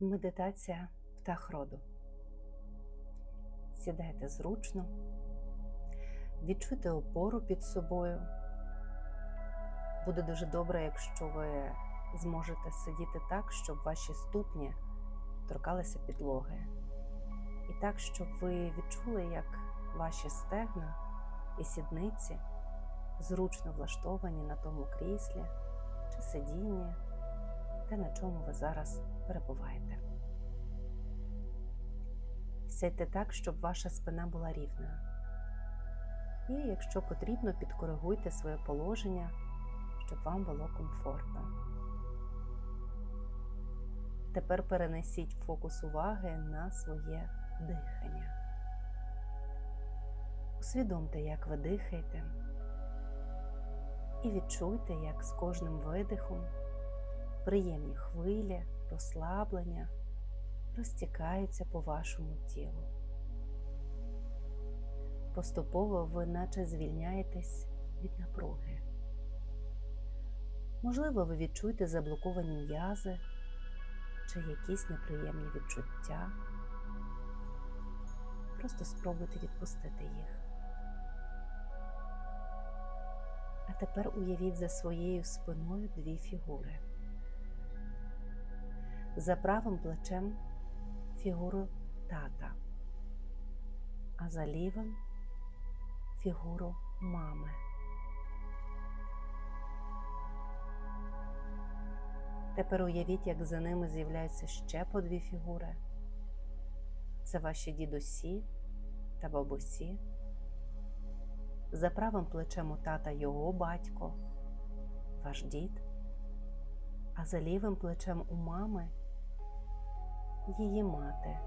Медитація птах роду. Сідайте зручно, відчуйте опору під собою. Буде дуже добре, якщо ви зможете сидіти так, щоб ваші ступні торкалися підлоги. І так, щоб ви відчули, як ваші стегна і сідниці зручно влаштовані на тому кріслі чи сидінні, те, на чому ви зараз перебуваєте. Сядьте так, щоб ваша спина була рівною. І, якщо потрібно, підкоригуйте своє положення, щоб вам було комфортно. Тепер перенесіть фокус уваги на своє дихання. Усвідомте, як ви дихаєте, і відчуйте, як з кожним видихом приємні хвилі, розслаблення розтікаються по вашому тілу. Поступово ви наче звільняєтесь від напруги. Можливо, ви відчуєте заблоковані м'язи чи якісь неприємні відчуття. Просто спробуйте відпустити їх. А тепер уявіть за своєю спиною дві фігури. За правим плечем фігуру тата, а за лівим фігуру мами. Тепер уявіть, як за ними з'являються ще по дві фігури. Це ваші дідусі та бабусі. За правим плечем у тата його батько, ваш дід, а за лівим плечем у мами її мати,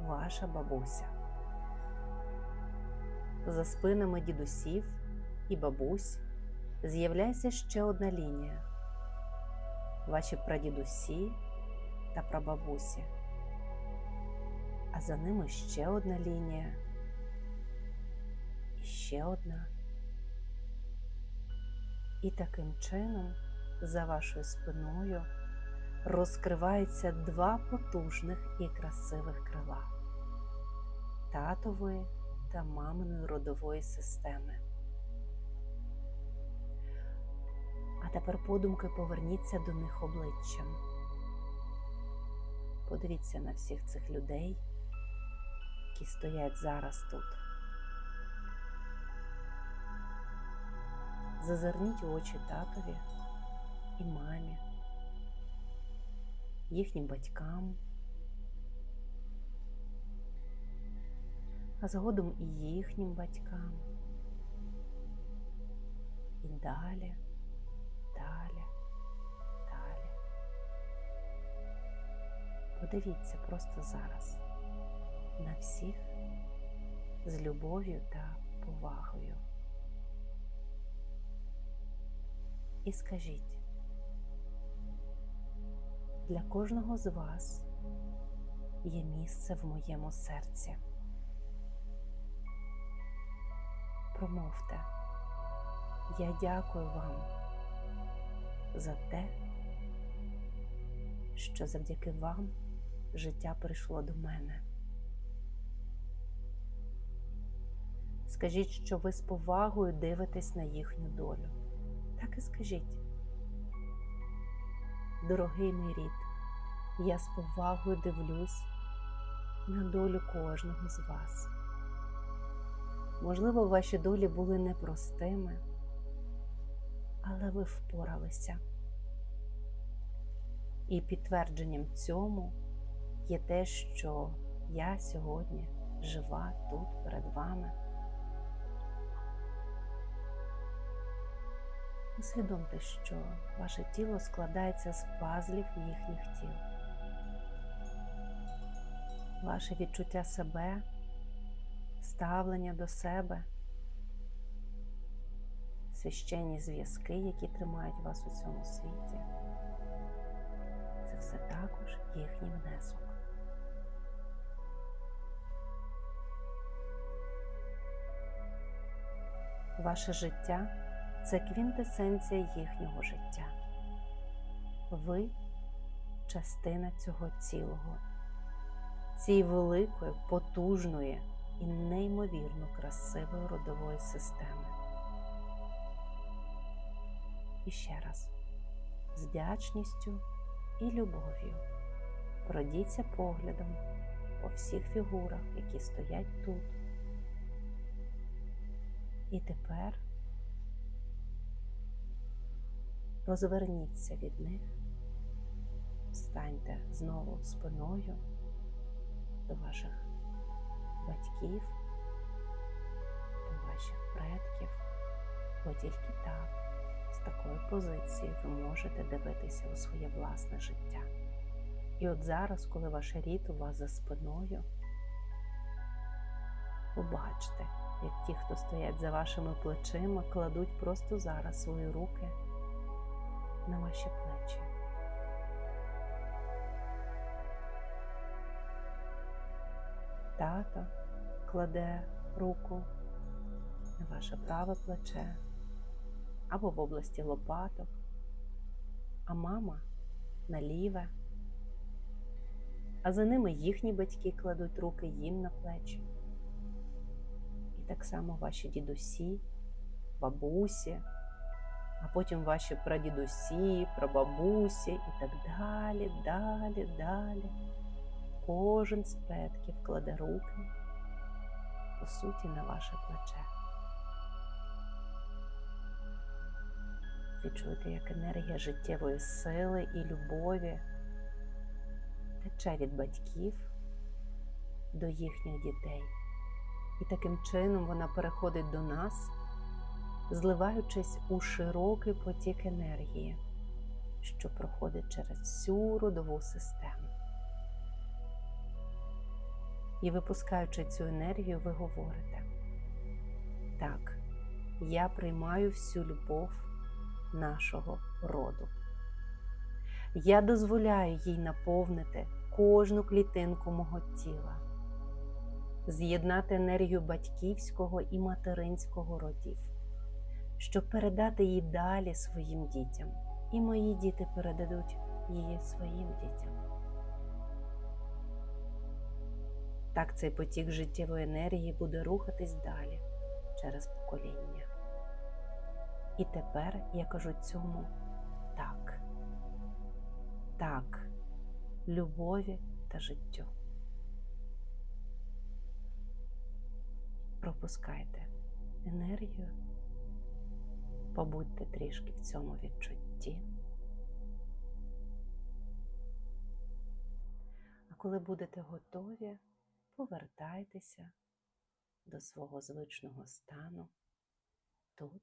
ваша бабуся. За спинами дідусів і бабусь з'являється ще одна лінія. Ваші прадідусі та прабабусі. А за ними ще одна лінія. І ще одна. І таким чином за вашою спиною розкриваються два потужних і красивих крила татової та маминої родової системи. А тепер подумки поверніться до них обличчям. Подивіться на всіх цих людей, які стоять зараз тут. Зазирніть очі татові і мамі їхнім батькам, а згодом і їхнім батькам. І далі, далі, далі. Подивіться просто зараз на всіх з любов'ю та повагою. І скажіть, для кожного з вас є місце в моєму серці. Промовте, я дякую вам за те, що завдяки вам життя прийшло до мене. Скажіть, що ви з повагою дивитесь на їхню долю. Так і скажіть. Дорогий мій рід, я з повагою дивлюсь на долю кожного з вас. Можливо, ваші долі були непростими, але ви впоралися. І підтвердженням цьому є те, що я сьогодні жива тут перед вами. Усвідомте, що ваше тіло складається з пазлів їхніх тіл. Ваше відчуття себе, ставлення до себе, священні зв'язки, які тримають вас у цьому світі. Це все також їхній внесок. Ваше життя це квінтесенція їхнього життя. Ви частина цього цілого, цієї великої, потужної і неймовірно красивої родової системи. І ще раз з вдячністю і любов'ю пройдіться поглядом по всіх фігурах, які стоять тут. І тепер розверніться від них, встаньте знову спиною до ваших батьків, до ваших предків, бо тільки так, з такої позиції ви можете дивитися у своє власне життя. І от зараз, коли ваш рід у вас за спиною, побачте, як ті, хто стоять за вашими плечима, кладуть просто зараз свої руки на ваші плечі. Тато кладе руку на ваше праве плече або в області лопаток, а мама на ліве. А за ними їхні батьки кладуть руки їм на плечі. І так само ваші дідусі, бабусі, а потім ваші прадідусі, прабабусі і так далі, далі, далі. Кожен з предків кладе руки, по суті, на ваше плече. Відчуєте, як енергія життєвої сили і любові тече від батьків до їхніх дітей. І таким чином вона переходить до нас, зливаючись у широкий потік енергії, що проходить через всю родову систему. І випускаючи цю енергію, ви говорите: так, я приймаю всю любов нашого роду. Я дозволяю їй наповнити кожну клітинку мого тіла, з'єднати енергію батьківського і материнського родів, щоб передати її далі своїм дітям, і мої діти передадуть її своїм дітям. Так цей потік життєвої енергії буде рухатись далі через покоління. І тепер я кажу цьому так. Так, любові та життю. Пропускайте енергію, побудьте трішки в цьому відчутті. А коли будете готові, повертайтеся до свого звичного стану тут